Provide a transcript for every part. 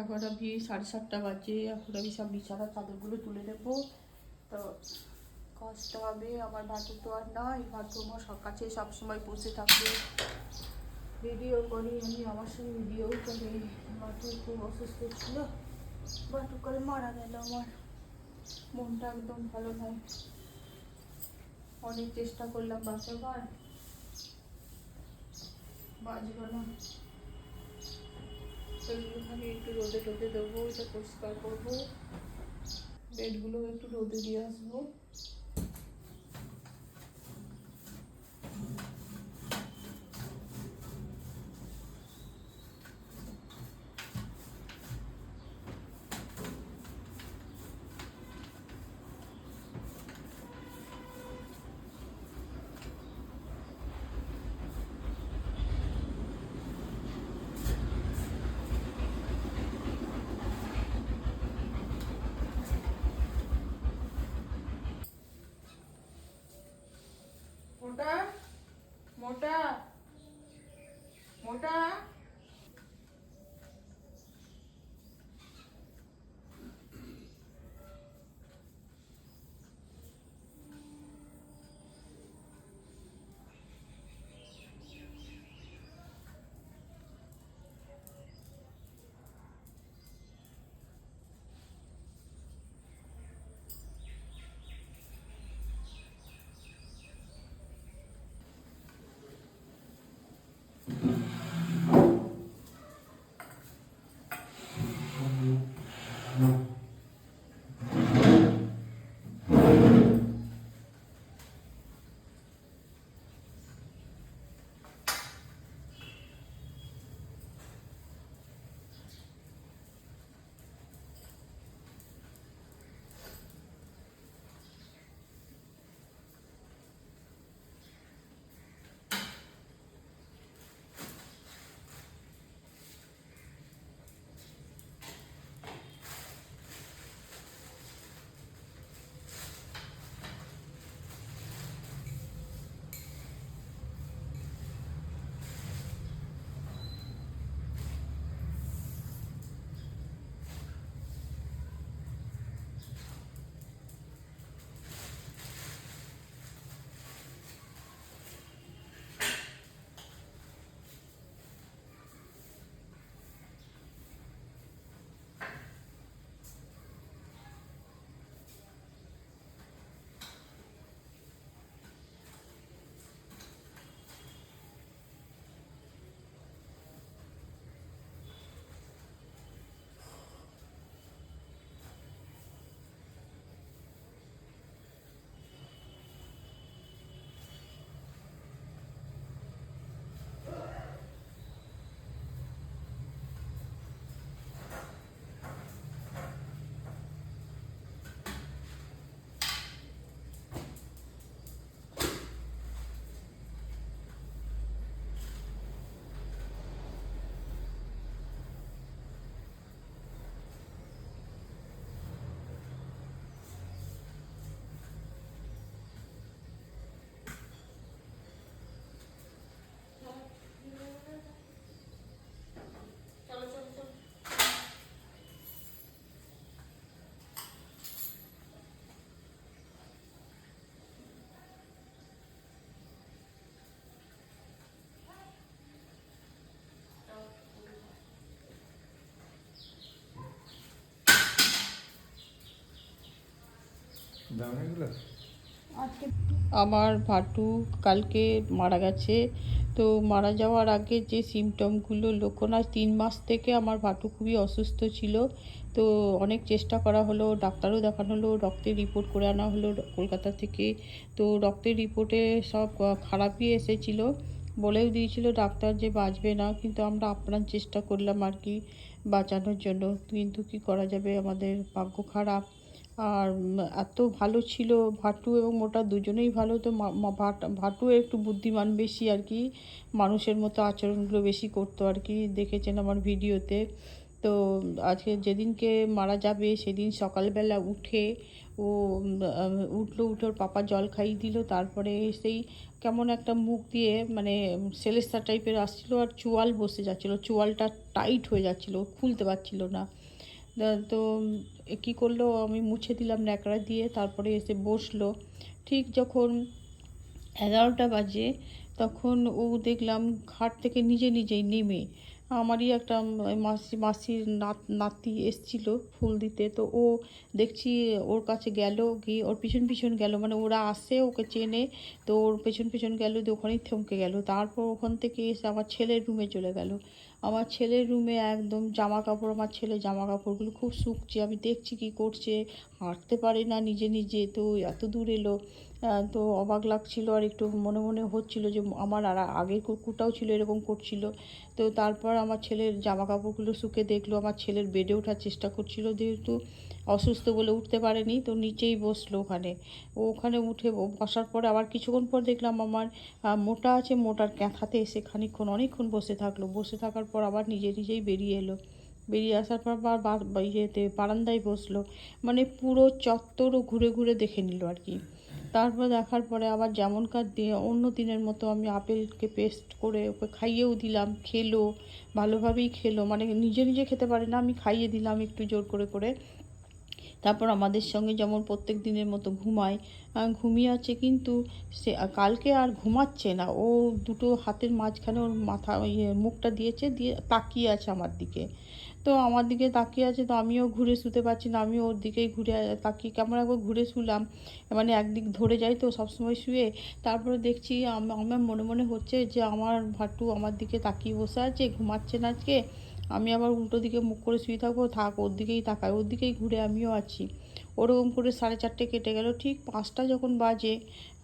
এখন আমি সাড়ে সাতটা বাজে, এখন আমি সব বিছানা চাদরগুলো তুলে নেব। তো কষ্ট হবে, আমার ভাটু তো আর নয় ভাটু আমার সব কাছে সবসময় বসে থাকবে ভিডিও করি আমি, আমার সঙ্গে ভিডিও করি। ভাটু খুব অসুস্থ ছিল। ভাটু করে মারা গেল আমার। মনটা একদম ভালো নয় অনেক চেষ্টা করলাম বাঁচাবার বাঁচব না। এগুলোখানে একটু রোদে টোদে দেবো এটা পরিষ্কার করব। বেডগুলো একটু রোদে দিয়ে আসব। আমার ভাটু কালকে মারা গেছে। তো মারা যাওয়ার আগে যে সিমটমগুলো লক্ষণ আজ তিন মাস থেকে আমার ভাটু খুবই অসুস্থ ছিল। তো অনেক চেষ্টা করা হলো, ডাক্তারও দেখানো হলো, রক্তের রিপোর্ট করে আনা হলো কলকাতা থেকে। তো রক্তের রিপোর্টে সব খারাপই এসেছিল। বলেও দিয়েছিল ডাক্তার যে বাঁচবে না, কিন্তু আমরা আপ্রাণ চেষ্টা করলাম আর কি বাঁচানোর জন্য। কিন্তু কি করা যাবে? আমাদের ভাগ্য খারাপ। আর এত ভালো ছিল ভাটু এবং মোটা দুজনেই ভালো তো ভাট- একটু বুদ্ধিমান বেশি আর কি, মানুষের মতো আচরণগুলো বেশি করতো আর কি, দেখেছেন আমার ভিডিওতে। তো, আজকে যেদিনকে মারা যাবে সেদিন সকালবেলা উঠে ও উঠল, উঠে ওর পাপা জল খাইয়ে দিল, তারপরে সেই কেমন একটা মুখ দিয়ে মানে সেলেস্তা টাইপের আসছিল আর চোয়াল বসে যাচ্ছিল, চোয়ালটা টাইট হয়ে যাচ্ছিল, খুলতে পারছিল না। তা- কী করল? আমি মুছে দিলাম ন্যাকড়া দিয়ে, তারপরে এসে বসল। ঠিক যখন এগারোটা বাজে, তখন ও দেখলাম ঘাট থেকে নিজে নিজেই নেমে। আমারই একটা মাসি, মাসির নাত, নাতি এসছিল ফুল দিতে। তো ও দেখছি ওর কাছে গেল, গিয়ে ওর পিছন পিছন গেল। মানে ওরা আসে, ওকে চেনে। তো ওর পেছন পেছন গেল, দিয়ে ওখানেই থমকে গেল। তারপর ওখান থেকে এসে আমার ছেলের রুমে চলে গেল। আমার ছেলের রুমে একদম জামা কাপড় আমার ছেলে জামা কাপড়গুলো খুব শুকছে। আমি দেখছি কি করছে। হাঁটতে পারে না নিজে নিজে। তো এত দূর এলো। তো অবাক লাগছিল আর একটু মনে মনে হচ্ছিল যে আমার আর আগের কুকুরটাও ছিল, এরকম করছিল। তো তারপর আমার ছেলের জামা কাপড়গুলো শুকে দেখল, আমার ছেলের বেডে ওঠার চেষ্টা করছিল, যেহেতু অসুস্থ বলে উঠতে পারেনি, তো নিচেই বসল ওখানে। ও ওখানে উঠে বসার পরে আবার কিছুক্ষণ পর দেখলাম আমার মোটা আছে, মোটার ক্যাঁথাতে এসে খানিকক্ষণ, অনেকক্ষণ বসে থাকল। বসে থাকার পর আবার নিজে নিজেই বেরিয়ে এলো। বেরিয়ে আসার পর আবার বার- ইয়েতে, বারান্দায় বসল। মানে পুরো চত্বরও ঘুরে ঘুরে দেখে নিল আর কি। তারপর দেখার পরে আবার যেমনকার দিয়ে অন্য দিনের মতো আমি আপেলকে পেস্ট করে ওকে খাইয়েও দিলাম, খেলো, ভালোভাবেই খেলো। মানে নিজে নিজে খেতে পারে না, আমি খাইয়ে দিলাম একটু জোর করে করে। তারপর আমাদের সঙ্গে যেমন প্রত্যেক দিনের মতো ঘুমায় ঘুমিয়ে আছে কিন্তু সে কালকে আর ঘুমাচ্ছে না। ও দুটো হাতের মাঝখানে ওর মাথা ইয়ে মুখটা দিয়েছে, দিয়ে তাকিয়ে আছে আমার দিকে। তো আমার দিকে তাকিয়ে আছে, তো আমিও ঘুরে শুতে পারছি না, আমিও ওর দিকেই ঘুরে তাকিয়ে, কেমন একবার ঘুরে শুলাম। মানে একদিক ধরে যাই তো সবসময় শুয়ে, তারপরে দেখছি আমার মনে মনে হচ্ছে যে আমার ভাটু আমার দিকে তাকিয়ে বসে আছে, ঘুমাচ্ছে না আজকে। আমি আবার উল্টো দিকে মুখ করে শুয়ে থাকব, থাক ওর দিকেই তাকায় ওর দিকেই ঘুরে আমিও আছি। ওরকম করে সাড়ে চারটে কেটে গেল, ঠিক পাঁচটা যখন বাজে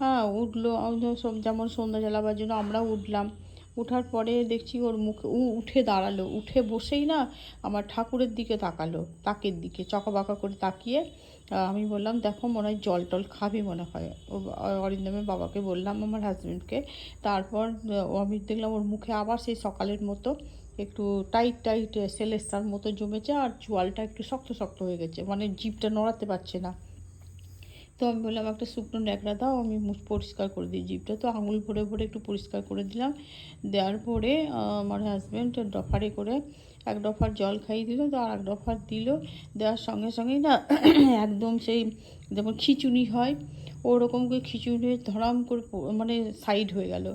হ্যাঁ উঠল যেমন সন্ধ্যা জ্বালাবার জন্য আমরাও উঠলাম। ওঠার পরে দেখছি ওর মুখে, উ উঠে দাঁড়াল, উঠে বসেই না আমার ঠাকুরের দিকে তাকালো, তাকের দিকে, চকাবাকা করে তাকিয়ে আমি বললাম, দেখো, মনে হয় জল টল খাবে মনে হয়। ও অরিন্দমের বাবাকে বললাম, আমার হাজবেন্ডকে তারপর ও, আমি দেখলাম ওর মুখে আবার সেই সকালের মতো একটু টাইট টাইট, সেলেস্তার মতো জমেছে আর চোয়ালটা একটু শক্ত শক্ত হয়ে গেছে। মানে জিভটা নড়াতে পারছে না। তো আমি বললাম, একটা শুকনো ন্যাকড়া দাও, আমি পরিষ্কার করে দিই জিভটা। তো আঙুল ভরে ভরে একটু পরিষ্কার করে দিলাম। দেওয়ার পরে আমার হাজব্যান্ড ডফারে করে এক ডফার জল খাইয়ে দিল, তো আর এক ডফার দিল। দেওয়ার সঙ্গে সঙ্গেই না একদম সেই যেমন খিচুনি হয়, ওরকম করে হয়ে ধরাম করে মানে সাইড হয়ে গেল।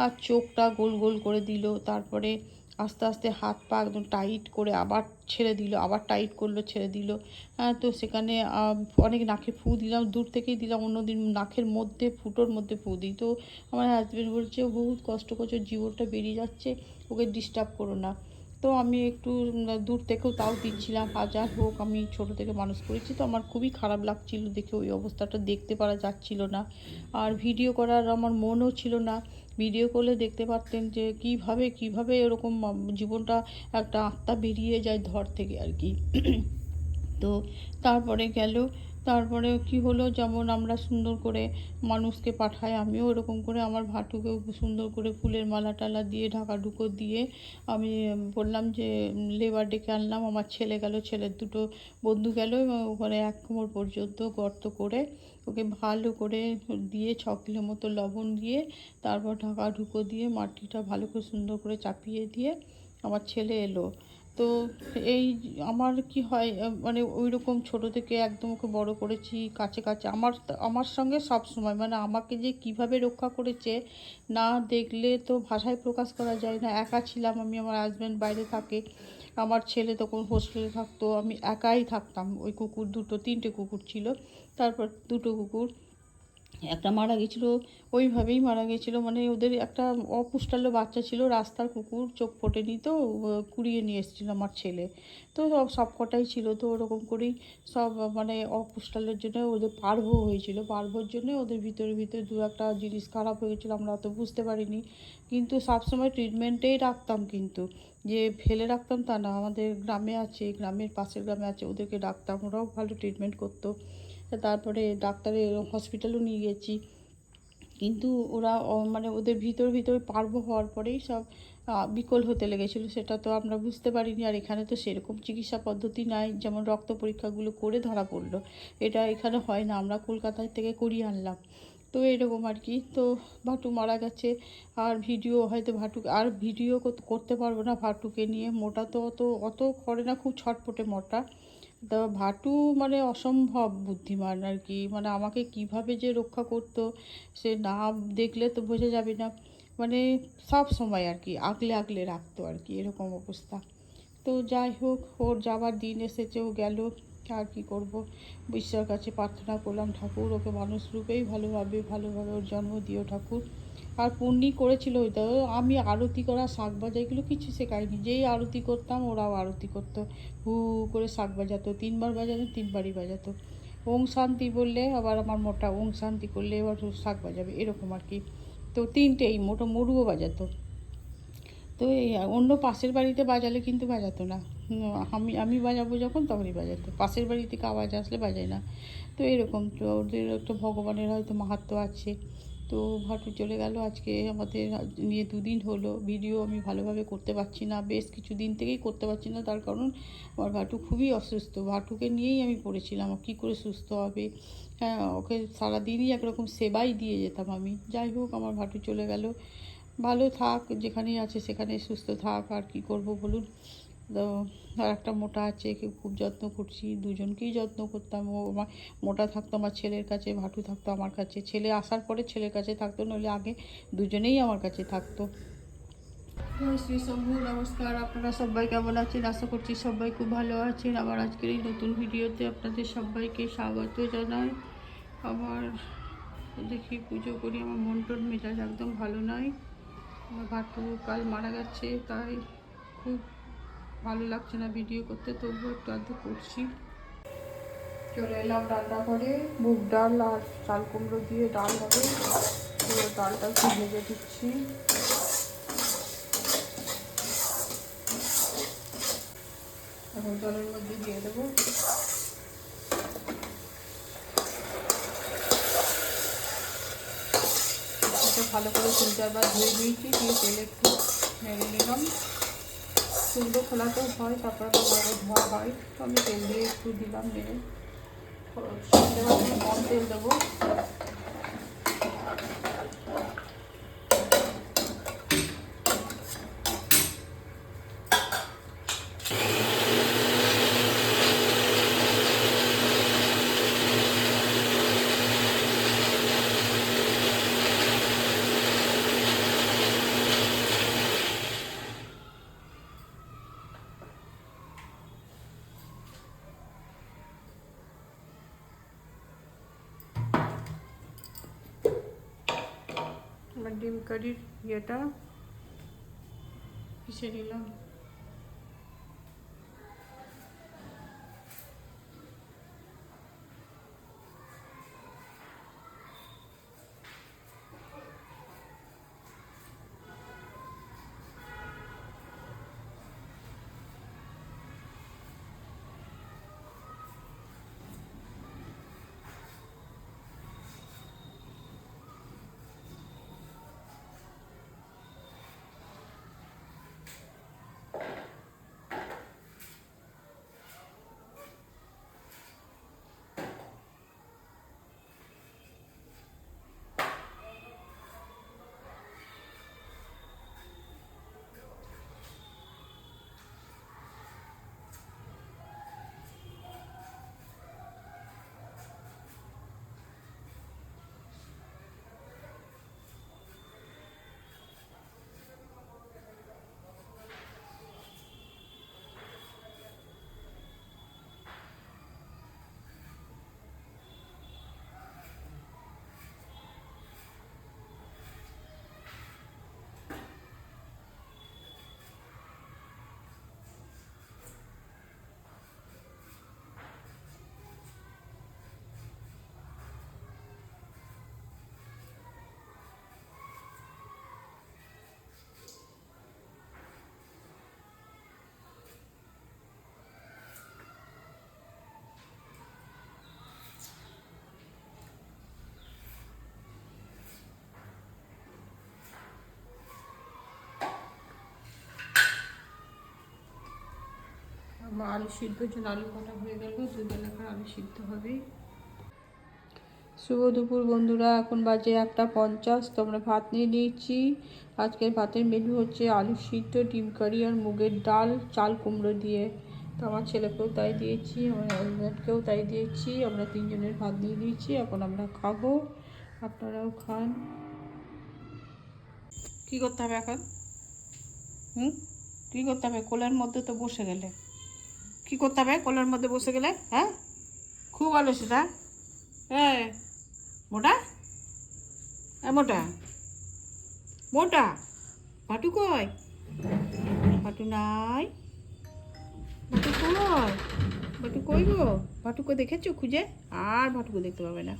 আর চোখটা গোল গোল করে দিল। তারপরে আস্তে আস্তে হাত পা একদম টাইট করে আবার ছেড়ে দিল, আবার টাইট করল, ছেড়ে দিল। হ্যাঁ তো সেখানে অনেক নাকে ফু দিলাম, দূর থেকেই দিলাম, অন্যদিন নাকের মধ্যে, ফুটোর মধ্যে ফু দিই। তো আমার হাজব্যান্ড বলছে "ও বহুত কষ্ট করছে, জীবনটা বেরিয়ে যাচ্ছে, ওকে ডিস্টার্ব করো না। তো আমি একটু দূর থেকেও তাও দিচ্ছিলাম। হাজার হোক, আমি ছোট থেকে মানুষ করেছি, তো আমার খুবই খারাপ লাগছিল দেখে ওই অবস্থাটা দেখতে পারা যাচ্ছিল না। আর ভিডিও করার আমার মনও ছিল না। ভিডিও করলে দেখতে পারতেন যে কীভাবে কীভাবে এরকম জীবনটা একটা আত্মা বেরিয়ে যায় ধর থেকে আর কি। তো তারপরে গেল, তারপরে কি হলো? যেমন আমরা সুন্দর করে মানুষকে পাঠাই, আমিও ওরকম করে আমার ভাটুকেও সুন্দর করে ফুলের মালা টালা দিয়ে, ঢাকা ঢুকো দিয়ে আমি বললাম যে লেবার ডেকে আনলাম, আমার ছেলে গেল, ছেলের দুটো বন্ধু গেল এবং ওখানে এক কোমর পর্যন্ত গর্ত করে ওকে ভালো করে দিয়ে ছ কিলো মতো লবণ দিয়ে, তারপর ঢাকা ঢুকো দিয়ে মাটিটা ভালো করে সুন্দর করে চাপিয়ে দিয়ে আমার ছেলে এলো। তো এই আমার কি হয় মানে ওই রকম ছোটো থেকে একদম ওকে বড় করেছি কাছে কাছে। আমার আমার সঙ্গে সব সময় মানে আমাকে যে কীভাবে রক্ষা করেছে না দেখলে তো ভাষায় প্রকাশ করা যায় না। একা ছিলাম আমি, আমার হাজব্যান্ড বাইরে থাকে, আমার ছেলে তখন হোস্টেলে থাকতো, আমি একাই থাকতাম। ওই কুকুর দুটো, তিনটে কুকুর ছিল, তারপর দুটো কুকুর। একটা মারা গেছিল, ওইভাবেই মারা গেছিল। মানে ওদের একটা অপুষ্টালো বাচ্চা ছিল, রাস্তার কুকুর, চোখ ফোটেনি তো কুড়িয়ে নিয়ে এসেছিল আমার ছেলে। তো সব সব কটাই ছিল, তো ওরকম করেই সব মানে অপুষ্টালের জন্য ওদের পার্ভ হয়েছিল। পার্ভর জন্য ওদের ভিতরে ভিতরে দু একটা জিনিস খারাপ হয়ে গেছিল, আমরা অত বুঝতে পারিনি। কিন্তু সবসময় ট্রিটমেন্টেই রাখতাম কিন্তু। যে ফেলে রাখতাম তা না, আমাদের গ্রামে আছে, গ্রামের পাশের গ্রামে আছে, ওদেরকে ডাকতাম, ওরাও ভালো ট্রিটমেন্ট করতো। তারপরে ডাক্তারের হসপিটালও নিয়ে গেছি। কিন্তু ওরা মানে ওদের ভিতর, ভিতরে পার্ব হওয়ার পরেই সব বিকল হতে লেগেছিল। সেটা তো আমরা বুঝতে পারিনি। আর এখানে তো সেরকম চিকিৎসা পদ্ধতি নাই, যেমন রক্ত পরীক্ষাগুলো করে ধরা পড়ল। এটা এখানে হয় না। আমরা কলকাতা থেকে করিয়ে আনলাম। তো এরকম আর কি। তো ভাটু মারা গেছে। আর ভিডিও হয়তো ভাটু আর ভিডিও করতে পারব না ভাটুকে নিয়ে। মোটা তো অত অত করে না, খুব ছটপটে মোটা। তা ভাটু মানে অসম্ভব বুদ্ধিমান আর কি। মানে আমাকে কীভাবে যে রক্ষা করতো, সে না দেখলে তো বোঝা যাবে না। মানে সব সময় আর কি, আগলে আগলে রাখতো আর কি, এরকম অবস্থা। তো যাই হোক, ওর যাবার দিন এসেছে, ও গেল। আর কি করব? ঈশ্বর কাছে প্রার্থনা করলাম, ঠাকুর ওকে মানুষ রূপেই ভালোভাবে ভালোভাবে ওর জন্ম দিও ঠাকুর। আর পুণ্যি করেছিল ওইটা। আমি আরতি করা, শাক বাজা এগুলো কিছু শেখাইনি। যেই আরতি করতাম, ওরাও আরতি করতো। হু করে শাক বাজাতো তিনবার বাজাতো তিনবারই বাজাতো ওং শান্তি বললে, আবার আমার মোটা ওং শান্তি করলে এবার শাক বাজাবে এরকম আর কি। তো তিনটেই, মোটা মরুও বাজাতো তো এই, অন্য পাশের বাড়িতে বাজালে কিন্তু বাজাতো না। আমি আমি বাজাবো যখন, তখনই বাজাতো পাশের বাড়ি থেকে আওয়াজ আসলে বাজায় না। তো এরকম তো, ওদের একটা ভগবানের হয়তো মাহাত্ম্য আছে। তো ভাটু চলে গেল। আজকে আমাদের নিয়ে দুদিন হলো। ভিডিও আমি ভালোভাবে করতে পারছি না। বেশ কিছু দিন থেকেই করতে পারছি না। তার কারণ আমার ভাটু খুবই অসুস্থ। ভাটুকে নিয়েই আমি পড়েছিলাম। কী করে সুস্থ হবে? হ্যাঁ ওকে সারাদিনই একরকম সেবাই দিয়ে যেতাম আমি। যাই হোক, আমার ভাটু চলে গেল। ভালো থাক, যেখানেই আছে সেখানে সুস্থ থাক। আর কি করব বলুন? আর একটা মোটা আছে, একে খুব যত্ন করছি। দুজনকেই যত্ন করতাম। ও আমার মোটা থাকতো আমার ছেলের কাছে, ভাটু থাকতো আমার কাছে। ছেলে আসার পরে ছেলের কাছে থাকতো, নইলে আগে দুজনেই আমার কাছে থাকতো। শ্রী শম্ভু, নমস্কার। আপনারা সবাই কেমন আছেন? আশা করছি সবাই খুব ভালো আছেন। আবার আজকের এই নতুন ভিডিওতে আপনাদের সবাইকে স্বাগত জানাই। আমার দেখি, পুজো করি। আমার মন টন মেজাজ একদম ভালো নয় আমার ভাটু কাল মারা গেছে, তাই খুব ভালো লাগছে না ভিডিও করতে, তবুও একটু আধটু করছি। চলে এলাম রান্না করে মুগ ডাল আর চাল কুমড়ো দিয়ে ডাল হবে। তো ডালটা একটু ভেজে দিচ্ছি এখন জলের মধ্যে দিয়ে দেবো। ভালো করে তিন চারবার ধুয়ে দিয়েছি দিয়ে তেলে একটু নেড়ে নিলাম। সুন্দর খোলাতেও হয়, তারপর আবার বড় ধোয়া হয়। তো আমি তেল দিয়ে একটু দিলাম মেরে কম তেল দেবো। ডিম কারির ইয়েটা পিষে নিলাম? আমার আলু সিদ্ধর জন্য আলু কাটা হয়ে গেল দুবেলাকার আলু সিদ্ধ হবে শুভ দুপুর বন্ধুরা, এখন বাজে একটা পঞ্চাশ তো আমরা ভাত নিয়ে নিয়েছি। আজকের ভাতের মেনু হচ্ছে আলু সিদ্ধ, ডিম কারি আর মুগের ডাল, চাল কুমড়ো দিয়ে। তো আমার ছেলেকেও তাই দিয়েছি, আমার হাজব্যান্ডকেও তাই দিয়েছি, আমরা তিনজনের ভাত নিয়ে নিয়েছি, এখন আমরা খাব। আপনারাও খান। কী করতে হবে এখন? হুম? কী করতে হবে? কোলের মধ্যে তো বসে গেলে। কী করতে হবে? কোলের মধ্যে বসে গেলে হ্যাঁ? খুব ভালো সেটা। হ্যাঁ মোটা? এ মোটা। মোটা। ভাটু কই? ভাটু নাই। ভাটু কই? ভাটু কই গো? দেখেছ খুঁজে? আর ভাটুকে দেখতে পাবে না।